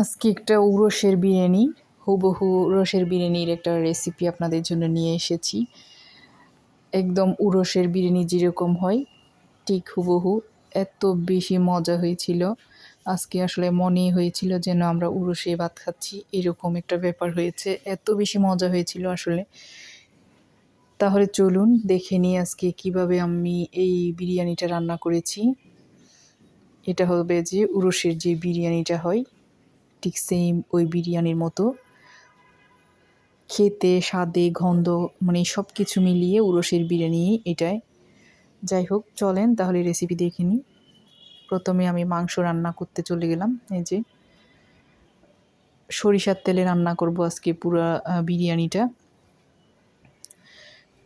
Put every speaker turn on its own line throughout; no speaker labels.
আজকে একটা উরসের বিরিয়ানি, হুবহু উরসের বিরিয়ানির একটা রেসিপি আপনাদের জন্য নিয়ে এসেছি। একদম উরসের বিরিয়ানি যেরকম হয়, ঠিক হুবহু এত বেশি মজা হয়েছিল। আজকে আসলে মনে হয়েছিল যেন আমরা উরসে ভাত খাচ্ছি, এরকম একটা ব্যাপার হয়েছে। এত বেশি মজা হয়েছিল আসলে। তাহলে চলুন দেখে নিই আজকে কীভাবে আমি এই বিরিয়ানিটা রান্না করেছি। এটা হবে যে উরসের যে বিরিয়ানিটা হয় ঠিক সেম ওই বিরিয়ানির মতো। খেতে, স্বাদে, গন্ধ মানে সব কিছু মিলিয়ে উরসের বিরিয়ানি এটাই। যাই হোক, চলেন তাহলে রেসিপি দেখে নিই। প্রথমে আমি মাংস রান্না করতে চলে গেলাম, এই যে। সরিষার তেলে রান্না করব আজকে পুরো বিরিয়ানিটা।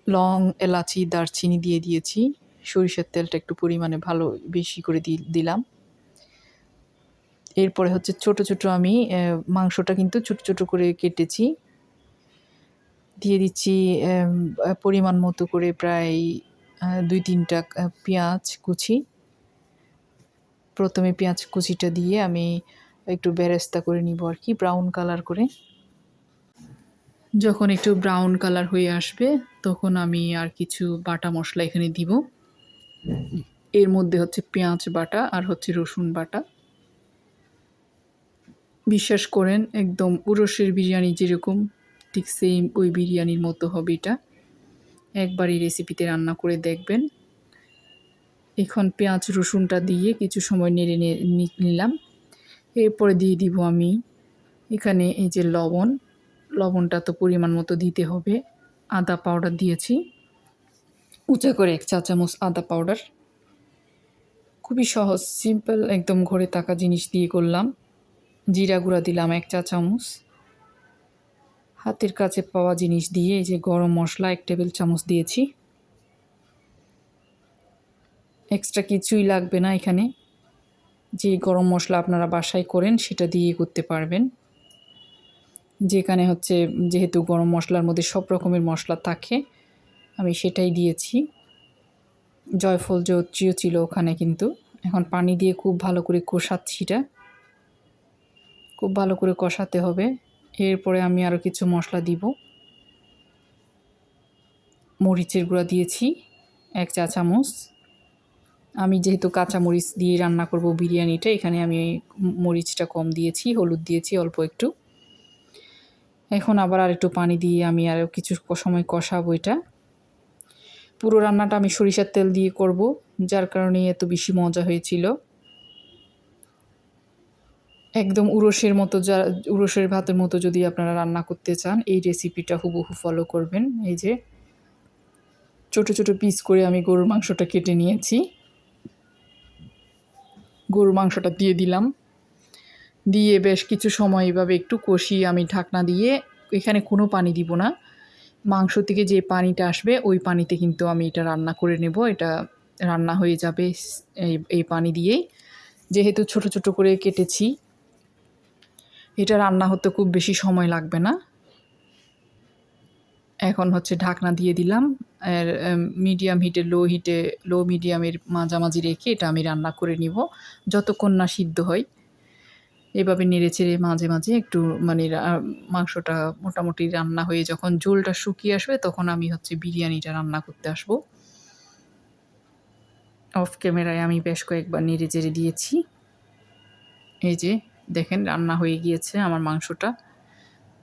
লং, এলাচি, দারচিনি দিয়ে দিয়েছি। সরিষার তেলটা একটু পরিমাণে ভালো বেশি করে দিলাম। এরপরে হচ্ছে ছোট ছোট আমি মাংসটা কিন্তু ছোট ছোট করে কেটেছি। দিয়ে দিচ্ছি পরিমাণ মতো করে প্রায় দুই তিনটা পেঁয়াজ কুচি। প্রথমে পেঁয়াজ কুচিটা দিয়ে আমি একটু বেরেস্তা করে নিব আর কি, ব্রাউন কালার করে। যখন একটু ব্রাউন কালার হয়ে আসবে, তখন আমি আর কিছু বাটা মশলা এখানে দিব। এর মধ্যে হচ্ছে পেঁয়াজ বাটা আর হচ্ছে রসুন বাটা। বিশ্বাস করেন, একদম উরসের বিরিয়ানি যেরকম, ঠিক সেম ওই বিরিয়ানির মতো হবে এটা। একবার এই রেসিপিতে রান্না করে দেখবেন। এখন পেঁয়াজ, রসুনটা দিয়ে কিছু সময় নেড়ে নিলাম। এরপরে দিয়ে দিব আমি এখানে এই যে লবণ। লবণটা তো পরিমাণ মতো দিতে হবে। আদা পাউডার দিয়েছি। উঁচা করে এক চা চামচ আদা পাউডার খুবই সহজ সিম্পল একদম ঘরে থাকা জিনিস দিয়ে করলাম। জিরা গুঁড়া দিলাম, এক চা চামচ। হাতের কাছে পাওয়া জিনিস দিয়ে এই যে গরম মশলা, এক টেবিল চামচ দিয়েছি। এক্সট্রা কিছুই লাগবে না এখানে। যে গরম মশলা আপনারা বাসায় করেন, সেটা দিয়ে করতে পারবেন। যেখানে হচ্ছে, যেহেতু গরম মশলার মধ্যে সব রকমের মশলা থাকে, আমি সেটাই দিয়েছি। জয়ফল জয়ত্রীও ছিল ওখানে কিন্তু। এখন পানি দিয়ে খুব ভালো করে কষাচ্ছি এটা। খুব ভালো করে কষাতে হবে। এরপরে আমি আরও কিছু মশলা দিব। মরিচের গুঁড়া দিয়েছি, এক চা চামচ। আমি যেহেতু কাঁচা মরিচ দিয়ে রান্না করব বিরিয়ানিটা, এখানে আমি মরিচটা কম দিয়েছি, হলুদ দিয়েছি, অল্প একটু। এখন আবার আর একটু পানি দিয়ে আমি আরও কিছু সময় কষাবো এটা। পুরো রান্নাটা আমি সরিষার তেল দিয়ে করব, যার কারণে এত বেশি মজা হয়েছিল। একদম উরসের মতো যা, উরসের ভাতের মতো যদি আপনারা রান্না করতে চান, এই রেসিপিটা হুবহু ফলো করবেন। এই যে, ছোট ছোট পিস করে আমি গরুর মাংসটা কেটে নিয়েছি। গরুর মাংসটা দিয়ে দিলাম। দিয়ে বেশ কিছু সময় এভাবে একটু কষিয়ে আমি ঢাকনা দিয়ে, এখানে কোনো পানি দিব না। মাংস থেকে যে পানিটা আসবে, ওই পানিতে কিন্তু আমি এটা রান্না করে নেব। এটা রান্না হয়ে যাবে এই এই পানি দিয়েই। যেহেতু ছোট ছোট করে কেটেছি এটা রান্না হতে খুব বেশি সময় লাগবে না। এখন হচ্ছে ঢাকনা দিয়ে দিলাম। আর মিডিয়াম হিটে লো হিটে লো মিডিয়ামের মাঝামাঝি রেখে এটা আমি রান্না করে নিব। যতক্ষণ না সিদ্ধ হয়। এভাবে নেড়ে চেড়ে মাঝে মাঝে একটু মানে মাংসটা মোটামুটি রান্না হয়ে যখন ঝোলটা শুকিয়ে আসবে তখন আমি হচ্ছে বিরিয়ানিটা রান্না করতে আসব। অফ ক্যামেরায় আমি বেশ কয়েকবার নেড়ে চেড়ে দিয়েছি। এই যে দেখেন রান্না হয়ে গিয়েছে আমার মাংসটা।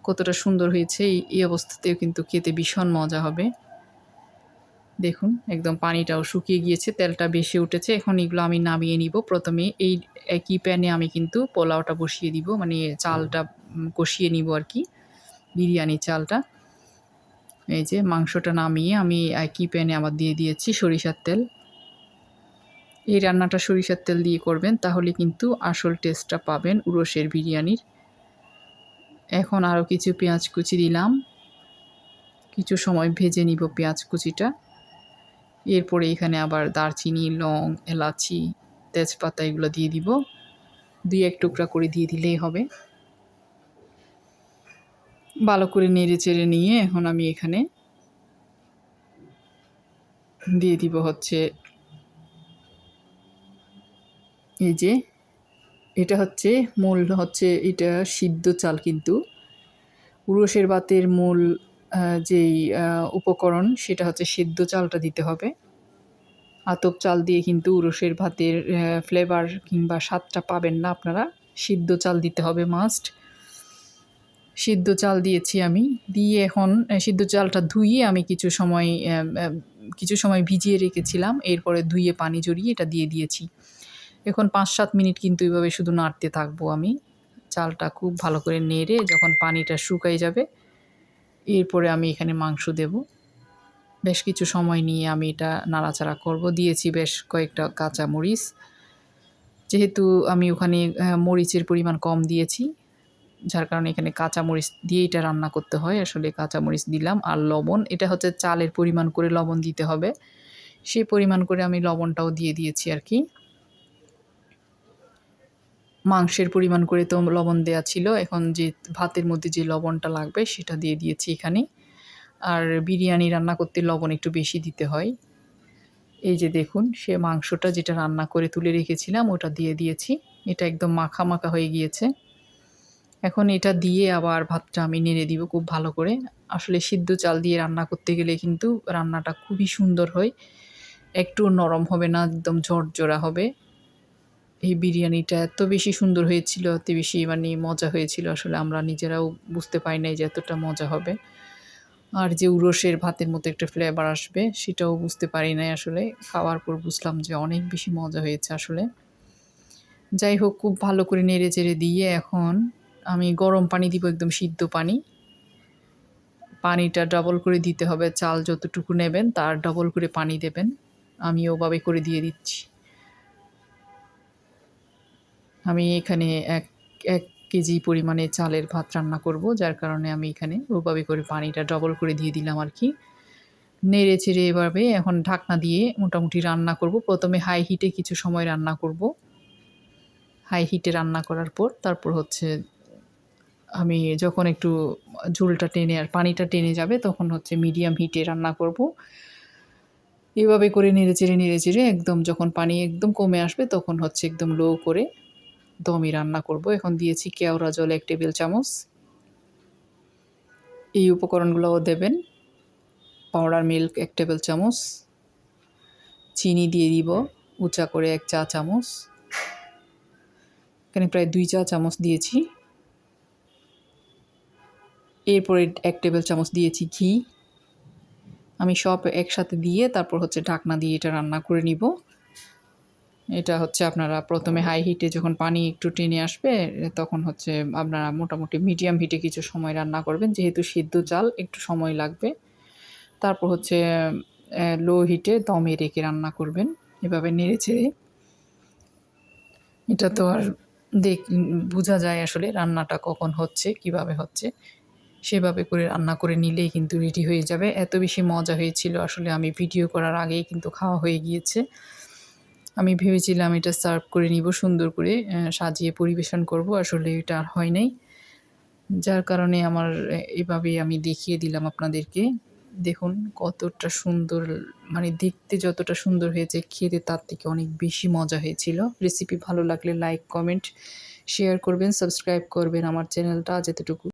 কতটা সুন্দর হয়েছে এই অবস্থাতেও কিন্তু খেতে ভীষণ মজা হবে। দেখুন, একদম পানিটাও শুকিয়ে গিয়েছে, তেলটা বেশি উঠেছে। এখন এগুলো আমি নামিয়ে নিব। প্রথমে এই একই প্যানে আমি কিন্তু পোলাওটা বসিয়ে দিব মানে চালটা কষিয়ে নিব আর কি বিরিয়ানি চালটা। এই যে মাংসটা নামিয়ে আমি একই প্যানে আবার দিয়ে দিয়েছি সরিষার তেল। এই রান্নাটা সরিষার তেল দিয়ে করবেন, তাহলে কিন্তু আসল টেস্টটা পাবেন উরসের বিরিয়ানির। এখন আরও কিছু পেঁয়াজ কুচি দিলাম। কিছু সময় ভেজে নিব পেঁয়াজ কুচিটা। এরপরে এখানে আবার দারচিনি, লং, এলাচি, তেজপাতা এগুলো দিয়ে দিব। দুই এক টুকরা করে দিয়ে দিলেই হবে। ভালো করে নেড়ে চেড়ে নিয়ে এখন আমি এখানে দিয়ে দিব হচ্ছে এই যে, এটা হচ্ছে মূল, হচ্ছে এটা সিদ্ধ চাল কিন্তু। উরসের ভাতের মূল যেই উপকরণ, সেটা হচ্ছে সিদ্ধ চালটা দিতে হবে। আতপ চাল দিয়ে কিন্তু উরসের ভাতের ফ্লেভার কিংবা স্বাদটা পাবেন না আপনারা। সিদ্ধ চাল দিতে হবে মাস্ট সিদ্ধ চাল দিয়েছি আমি। দিয়ে এখন সিদ্ধ চালটা ধুইয়ে আমি কিছু সময় কিছু সময় ভিজিয়ে রেখেছিলাম। এরপরে ধুইয়ে পানি জড়িয়ে এটা দিয়ে দিয়েছি। এখন পাঁচ সাত মিনিট কিন্তু এইভাবে শুধু নাড়তে থাকব আমি। চালটা খুব ভালো করে নেড়ে যখন পানিটা শুকাই যাবে, এরপরে আমি এখানে মাংস দেব। বেশ কিছু সময় নিয়ে আমি এটা নাড়াচাড়া করব। দিয়েছি বেশ কয়েকটা কাঁচা মরিচ যেহেতু আমি ওখানে মরিচের পরিমাণ কম দিয়েছি, যার কারণে এখানে কাঁচা মরিচ দিয়ে এটা রান্না করতে হয়। আসলে কাঁচা মরিচ দিলাম আর লবণ, এটা হচ্ছে চালের পরিমাণ করে লবণ দিতে হবে। সেই পরিমাণ করে আমি লবণটাও দিয়ে দিয়েছি আর কি। মাংসের পরিমাণ করে তো লবণ দেওয়া ছিল। এখন যে ভাতের মধ্যে যে লবণটা লাগবে সেটা দিয়ে দিয়েছি এখানে আর বিরিয়ানি রান্না করতে লবণ একটু বেশি দিতে হয়। এই যে দেখুন, সে মাংসটা যেটা রান্না করে তুলে রেখেছিলাম, ওটা দিয়ে দিয়েছি। এটা একদম মাখা মাখা হয়ে গিয়েছে। এখন এটা দিয়ে আবার ভাতটা আমি নেড়ে দিব খুব ভালো করে। আসলে সিদ্ধ চাল দিয়ে রান্না করতে গেলে কিন্তু রান্নাটা খুবই সুন্দর হয়। একটু নরম হবে না, একদম ঝরঝরা হবে। এই বিরিয়ানিটা এত বেশি সুন্দর হয়েছিল, এত বেশি মানে মজা হয়েছিল। আসলে আমরা নিজেরাও বুঝতে পারি নাই যে এতটা মজা হবে। আর যে উরসের ভাতের মতো একটা ফ্লেভার আসবে, সেটাও বুঝতে পারি নাই আসলে। খাওয়ার পর বুঝলাম যে অনেক বেশি মজা হয়েছে আসলে। যাই হোক, খুব ভালো করে নেড়ে চেড়ে দিয়ে এখন আমি গরম পানি দিব একদম সিদ্ধ পানি। পানিটা ডবল করে দিতে হবে, চাল যতটুকু নেবেন তার ডবল করে পানি দেবেন। আমি ওভাবে করে দিয়ে দিচ্ছি। আমি এখানে এক এক কেজি পরিমাণে চালের ভাত রান্না করব, যার কারণে আমি এখানে ওভাবে করে পানিটা ডবল করে দিয়ে দিলাম আর কি। নেড়ে চেড়ে এভাবে এখন ঢাকনা দিয়ে মোটামুটি রান্না করব। প্রথমে হাই হিটে কিছু সময় রান্না করব। হাই হিটে রান্না করার পর তারপর হচ্ছে আমি যখন একটু ঝোলটা টেনে আর পানিটা টেনে যাবে তখন হচ্ছে মিডিয়াম হিটে রান্না করব। এভাবে করে নেড়ে চেড়ে নেড়ে চেড়ে একদম যখন পানি একদম কমে আসবে তখন হচ্ছে একদম লো করে দমই রান্না করব। এখন দিয়েছি কেওড়া জল এক টেবিল চামচ। এই উপকরণগুলোও দেবেন। পাউডার মিল্ক এক টেবিল চামচ। চিনি দিয়ে দিব উঁচা করে এক চা চামচ। এখানে প্রায় দুই চা চামচ দিয়েছি। এরপরে এক টেবিল চামচ দিয়েছি ঘি। আমি সব একসাথে দিয়ে তারপর হচ্ছে ঢাকনা দিয়ে এটা রান্না করে নিব। এটা হচ্ছে আপনারা প্রথমে হাই হিটে যখন পানি একটু টেনে আসবে তখন হচ্ছে আপনারা মোটামুটি মিডিয়াম হিটে কিছু সময় রান্না করবেন। যেহেতু সিদ্ধ চাল একটু সময় লাগবে। তারপর হচ্ছে লো হিটে দমে রেখে রান্না করবেন। এভাবে নেড়ে চেড়ে। এটা তো আর দেখ বোঝা যায় আসলে রান্নাটা কখন হচ্ছে কীভাবে হচ্ছে। সেভাবে করে রান্না করে নিলেই কিন্তু রেডি হয়ে যাবে। এত বেশি মজা হয়েছিল আসলে আমি ভিডিও করার আগেই কিন্তু খাওয়া হয়ে গিয়েছে। আমি ভেবেছিলাম এটা সার্ভ করে নিব, সুন্দর করে সাজিয়ে পরিবেশন করব, আসলে এটা আর হয় নাই। যার কারণে আমার এভাবে আমি দেখিয়ে দিলাম আপনাদেরকে। দেখুন কতটা সুন্দর মানে দেখতে যতটা সুন্দর হয়েছে, খেতে তার থেকে অনেক বেশি মজা হয়েছিল। রেসিপি ভালো লাগলে লাইক কমেন্ট শেয়ার করবেন সাবস্ক্রাইব করবেন আমার চ্যানেলটা যেতটুকু